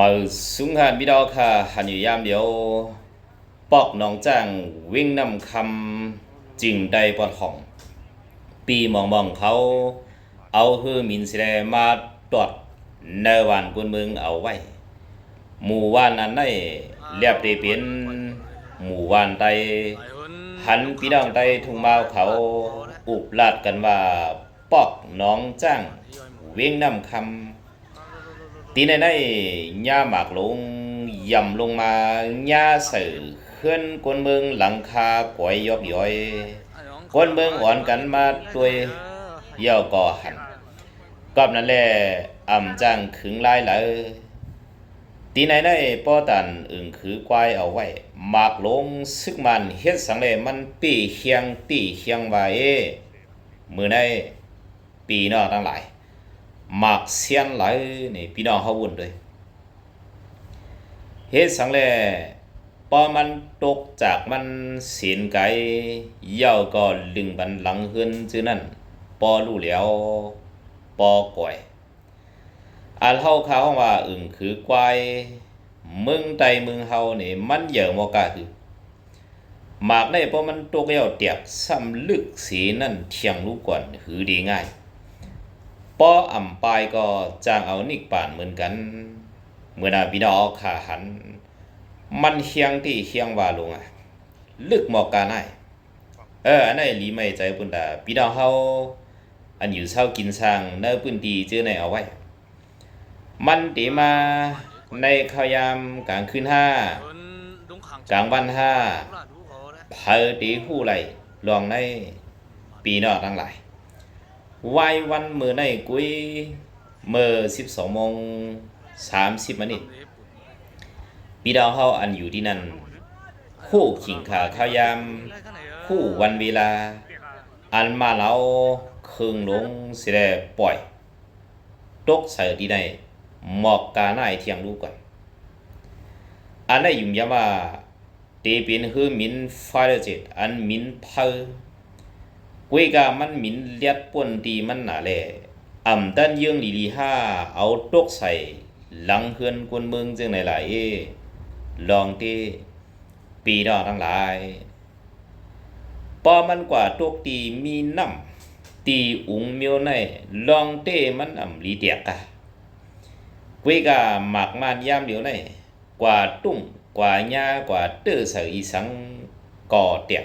มาสุงหานบิดอค่ะหันอยู่ยามเดียวปอกหนองจ้างวิ่งนำคำจึงได้ปอดห้องปีมองมองเขาเอาฮือมินสิแลมาตรวจในวันกุนเมืองเอาไว้ หมู่ว่านนั้นได้เรียบได้เป็นหมู่ว่านใดหันพี่น้องใดทุ่งมาวเขาอุบลาดกันว่าปอกน้องจ้างเว้งนำคำ ตีในในหญ้าหมากลงย่ำลงมาหญ้าเสือขึ้นกวนเมืองหลังคาก๋วยยอกย้อยคนเมืองอ่อนกันมาด้วยเย่าก่อหันกอบนั่นแหละอ่ำจังขึงลายไหลตีไหนได้ป้อตันอึ่งคือกวายเอาไว้หมากลงซึกมันเฮ็ดสังเลยมันปีเฮียงตีเฮียงไว้มือในปีนอกทั้งหลาย หมากเสียนไหลนี่พี่น้องเฮาวุ่นด้วยเฮ็ดสังเลยพอมันตกจากมันเสียนไกเย่าก็ลึงบันหลังเฮือนจื้อนั่นปอรู้แล้วปอก่อยอันเฮาเขาห้องว่าอึ่งคือกวายมึงไตมึงเฮานี่มันเหย่อะมอกาคือหมากได้พราะมันตกแล้วเตียกซ้ำลึกสีนั่นเทียงลูกก่อนหือดีง่าย ปออ่ำปายก็จ้างเอานิกป่านเหมือนกัน เมื่อนาพี่น้องขาหัน มันเฮียงที่เฮียงว่าลงอะ ลึกหมอกกาไนเอออันนั้นลีไม่ใจปุ่นดาพี่น้องเฮาอันอยู่เศร้ากินสร้างเนื้อปืนดีเจอในเอาไว้ มันตีมาในข้าวยามกลางคืนห้ากลางวันห้าเพอตีหู้ไหลลองในปีนอกทั้งหลาย วัยวันมือในกุยเมื่อสิบสองโมงสามสิบนาทีพี่ดาวเฮาอันอยู่ที่นั่น คู่ขิงขาข้าวยาม คู่วันเวลา อันมาเราคืงลงสิได้ปล่อย ตกใส่ที่ไหนหมอกกาหน้าเทียงรู้ก่อน อันได้ยุ่มยาว่าเตเป็นคือมินไฟเจ็ดอันมินเพอ กุยกามันมินเลียดป่นตีมันหนาแลอ่ำตันเยื่องลีลีห้าเอาตกใส่หลังเฮือนกวนเมืองจึงไหนหลายเอลองที่ปีนอกทั้งหลายปอมันกว่าตกตีมีน้ำตีอุงเมียวในลองเต้มันอ่ำลีเตียกะกวยกาหมากมานยามเดียวในกว่าตุ้งกว่าญากว่าเตื้อเสออีสังก่อเตียก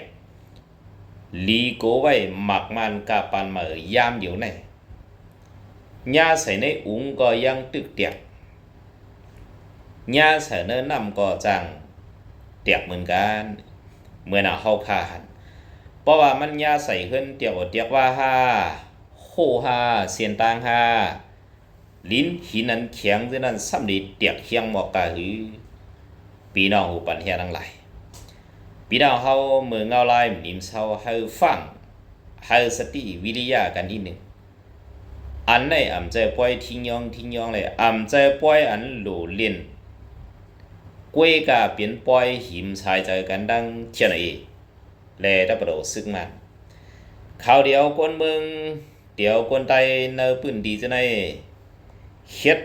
ลีโกไว้มากมานกาปันเหมอยามเดียวในญาใส่ในอุงก็ยังตึกเตียก nhà sở nơi nằm có chẳng tiệc เหมือนกันเมื่อน่ะเฮาคาหันเพราะว่ามันยาใส่ขึ้นเตียกว่าเตียกว่าห้าโคห้าเสียนตางห้าลิ้นหินนั้นแข็งฉะนั้นซ้ำดีเตียกเคียงหมอกกะหือปีน้องหูปันเฮียทั้งหลาย ปีน้องเฮาเมืองเงาลายนิมเซาเฮาฟังเฮาสติวิริยะกันที่หนึ่งอันในอ่ำใจป่วยทิ้งยองทิ้งยองเลยอ่ำใจป่วยอันหลูเลียน quê cả biến bòi hiểm sai ใจกันดังเทียนเอแลได้ประโดซึกมันข่าวเดียวคนเมืองเดียวคนไตเนอปืนดีจะในเฮ็ด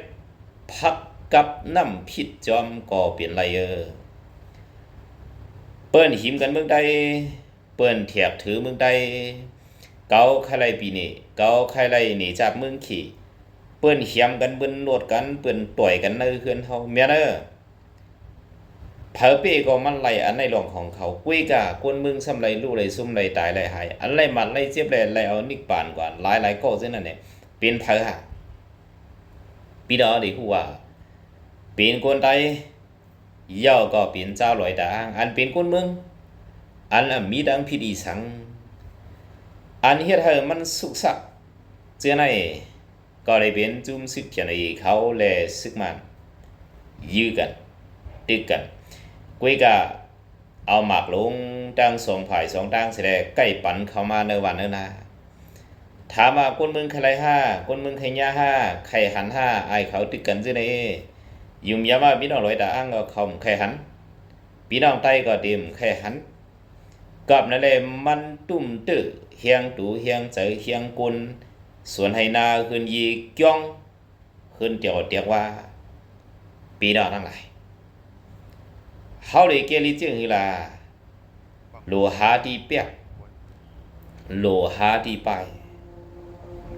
พักกับน้ำพิษจอมก่อเปลี่ยนไรเออ เปิ้นหิมกันเมืองใดเปิ้นเถียบถือเมืองใดเกาใครไรปีนี้เกาใครไรหนีจากเมืองขี่เปิ้นเหียมกันเปิ้นโนดกันเปิ้นต่อยกันในเฮือนเฮาแม่นเด้อเผอเป้ก็มันไหลอันในหลวงของเขากุ้ยกะกวนมึงซ้ำไรลู่ไรซุ่มไรตายไรหายอันไรมันไรเจ็บไรไรเอานิกปานกว่าหลายหลายก็เส้นนั่นเนี่ยเป็นเผอฮะปีดอดีหัวเป็นคนไท ยย่อก็เป็นเจ้าลอยดาง อันเป็นคนเมือง อันมีดังพิดีสัง อันเฮ็ดให้มันสุกสักเจ้าไหนก็เลยเป็นจุ่มซึกเขียนไอ้เขาแลซึกมันยื้อกัน ตึกกันกุ้ยกะเอาหมากลงตั้งสองฝ่ายสองตั้งเสร็จใกล้ปันเข้ามาในวันนั้นนะถามว่าคนเมืองใครห้าคนเมืองใครย่าห้าใครหันห้าไอเขาตึกกันซื่อนี่ ยุ่มยามาพี่น้องลอยตาอ้างก็เขาใครหันพี่น้องใต้ก็เต็มใครหันกับนั่นเลยมันตุ่มตื้อเฮียงตูเฮียงเจอเฮียงกุลส่วนให้นาขึ้นยีก้องขึ้นเตียวเตียกว่าพี่น้องทั้งหลายเฮาเลยเกลิจึงคือล่ะโลหะที่เปียกโลหะที่ไป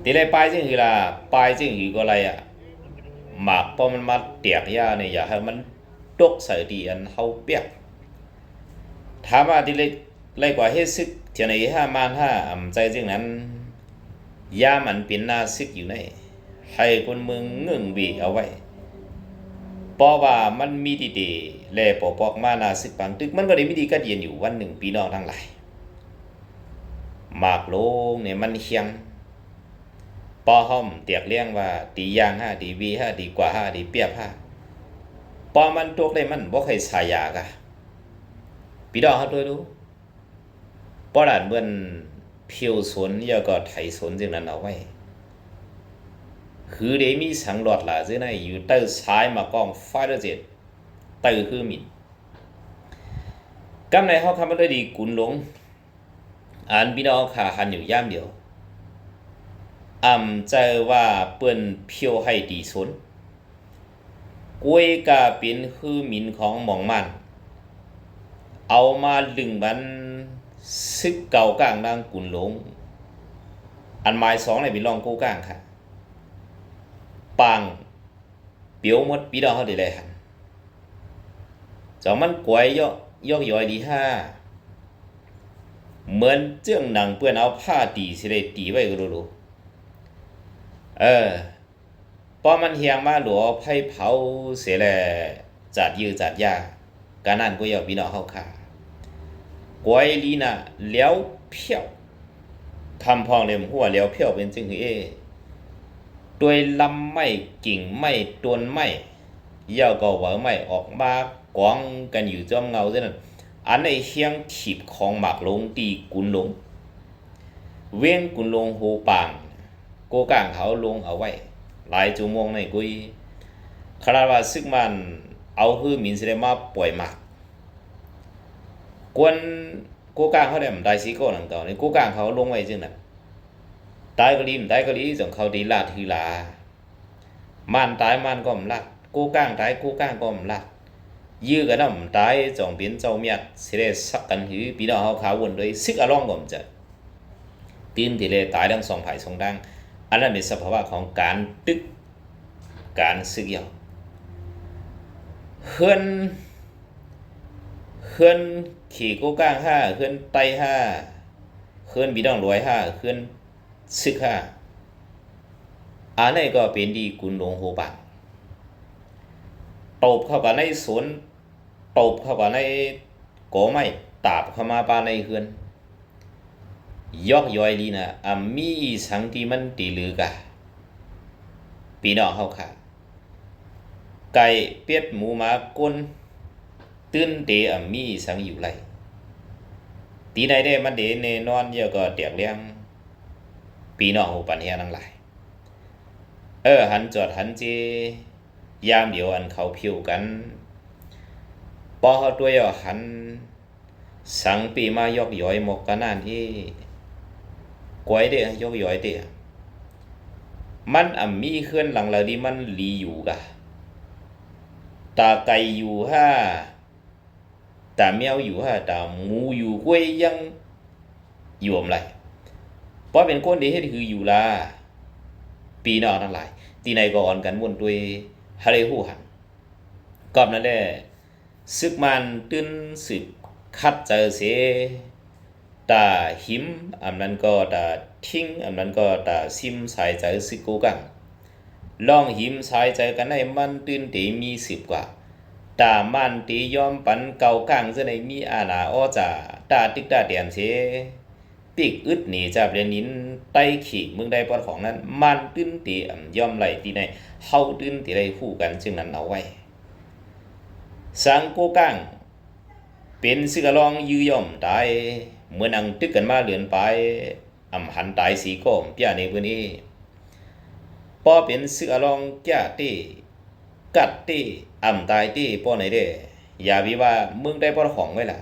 ตีเลยปจึงคือล่ะปจึงคือก็ไรอะ หมากพอมันมาเตียกยาเนี่ยอย่าให้มันตกใส่ที่อันเฮาเปียกถามว่าที่เลยเลยกว่าเฮ็ดซึกเที่ยวไหนห้ามานห้าอำใจจึงนั้นยามันเป็นหน้าซึกอยู่ในให้คนเมืองเงื่งบีเอาไว้เพราะว่ามันมีดีดีๆแลปอปอกมาหนาซึกปังตึกมันก็ได้มีดีกัดเย็นอยู่วันหนึ่งปีน้องทั้งหลายหมากโลงเนี่ยมันเฮียง ปอห้อมเตียกเลี้ยงว่าตียางห้าดีวีห้าดีกว่าห้าดีเปียบห้าปอมันตกได้มันบ่เคยสายากะปีน้องเขาด้วยรู้ปอดานเบิ่นผิวสนแล้วก็ไถสนจึงนั้นเอาไว้คือเดมีสังหลอดล่ะซึ่งในอยู่ใต้ซ้ายมากองไฟเดอร์เจ็ดใต้คือมินกำในเฮาคำมันได้ดีกุนหลงอ่านพี่น้องขาหันอยู่ย่ามเดียว อ่ำใจว่าเปิ้นเพียวให้ดีสนกวยกาเป็นคือมินของหมองมัน เอามาลึงมันซึกเก่ากลางนางกุนหลง อันหมายสองในบินลองกู้กลางค่ะ ปังเปียวหมดปีดอเขาได้เลยหันจอมันกวยยอกยอกย้อยดีห้าเหมือนเจื้องหนังเปื้อนเอาผ้าตีสิได้ตีไว้ก็รู้ๆ เออพอมันเฮียงมาหลัวไผ่เผาเสียแลจัดยือจัดยาการนั่นก็ยอกพี่น้องเฮาค่ะกวยลีน่ะเลี้ยวเพี้ยวคำพองเล่มหัวเลี้ยวเพี้ยวเป็นจึงคือเอด้วยลำไม้กิ่งไม้ต้นไม้เย่าก็ว่าไม้ออกมากองกันอยู่จอมเงาเท่านั้นอันในเฮียงถีบของหมากลงตีกุนลง เว้งกุนลงโหปาง กูกางเขาลงเอาไว้ หลายจูมงในกุยคาราว่าซึ่งมันเอาหือมินสิได้มาปล่อยมากกวนกูกางเขาได้มได้สิโกหนังเก่นี่กูกางเขาลงไว้จึงนั้นตายก็ลีมตายก็ลีส่งเขาดีลาดทีลามันตายมันก็มลักกูกางตายกูกางก็มลักยื้อกันน้ำตายจ่องเปียนเจ้าเมียดสิได้สักกันหือพี่น้องเขาขาวนด้วยซึกอารมณ์ก็อมจะตีนทีเลตายทั้งสองไผ่สองดัง รตึกการสึกเหี่ยวเฮือนเฮือนขี่กู้ก้างห้าเฮือนไตห้าเฮือนบีดองรวยห้าเฮือนซึกห้าอันนี้ก็เป็นดีกุนหลงโหบังตบเข้าไปในสวนตบเข้าไปในกอไม้ตาบเข้ามาปาในเฮือน ยอกย้อยลีนะอ่ำมีสังที่มันตีลือกะปีน้องเฮาค่ะ ไก่เป็ดหมูหมาก้นตื้นเตอ่ำมีสังอยู่ไรตีใดได้มันเดเนนอนเยอะก็เตียกเลี้ยงปีน้องหูปันเฮียทั้งหลายเออ หันจอดหันเจยามเดียวอันเขาผิวกันปอเขาตัวย่อหัน สังปีมายกย้อยหมกกันนานที่ กวยเดียกย้อยเดียมันอ่ำมีเคลื่อนหลังเราดีมันลีอยู่กะตาไก่อยู่ห้าตาแมวอยู่ห้าตาหมูอยู่กล้วยยังอยู่อมไรเพราะเป็นคนที่เฮ็ดคืออยู่ลาปีนอกทั้งหลาย ตีในก่อนกันวนด้วยฮาเรฮูหันกอบนั่นแหละซึกมันตื้นสึกคัดเจอเส ตาหิมอันนั้นก็ตาทิ้งอันนั้นก็ตาซิมสายใจซึกกูกังลองหิมสายใจกันให้มันตื้นตีมีสิบกว่าตามันตียอมปันเก่ากังจะในมีอาณาอ้อจ่าตาติกตาเดียนเสปีกอึดหนีจากเรียนนินไต้ขี่เมืองใดปอดของนั้นมันตื้นตีอ่ำยอมไหลตีในเฮาตื้นตีได้คู่กันจึงนั้นเอาไว้ สังโกกังเป็นสิกะลองยือยอมตาย เมื่อนังตึกกันมาเหลือนไปอ่ำหันตายสีก้มเปียในพื้นนี้ปอเป็นสิกะลองแก่ตีกัดตีอ่ำตายตีปอไหนเด้อย่าวิว่ามืองใดปอของไว้ล่ะ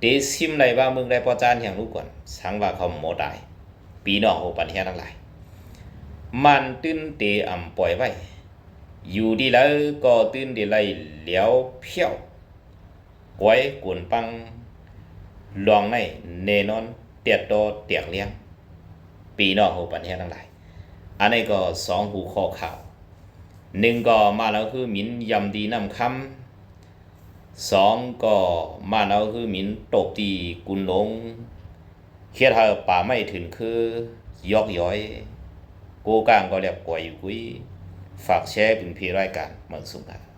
เดซิมไรว่ามึงได้พอจานอย่างรู้ก่อนสังว่าเขาโมได้ปีน้องโอปันเฮียทั้งหลายมันตื้นเตอ่ำปล่อยไว้ อยู่ดีแล้วก็ตื่นดีไลเหลียวเพี้ยวก้กวนปัง ลองในเนนอน เตียดโตเตียกเลี้ยง ปีนอกหูปัญญาทั้งหลาย อันนี้ก็สองหูข้อข่าวหนึ่งก็มาแล้วคือหมินยำดีน้ำคำสองก็มาแล้วคือหมินตบตีกุนลงเคียดหาป่าไม่ถึงคือยอกย้อย กูกลางก็เรียกกวยอยู่กุยฝากแชร์เป็นพี่รายการเมืองสุงครับ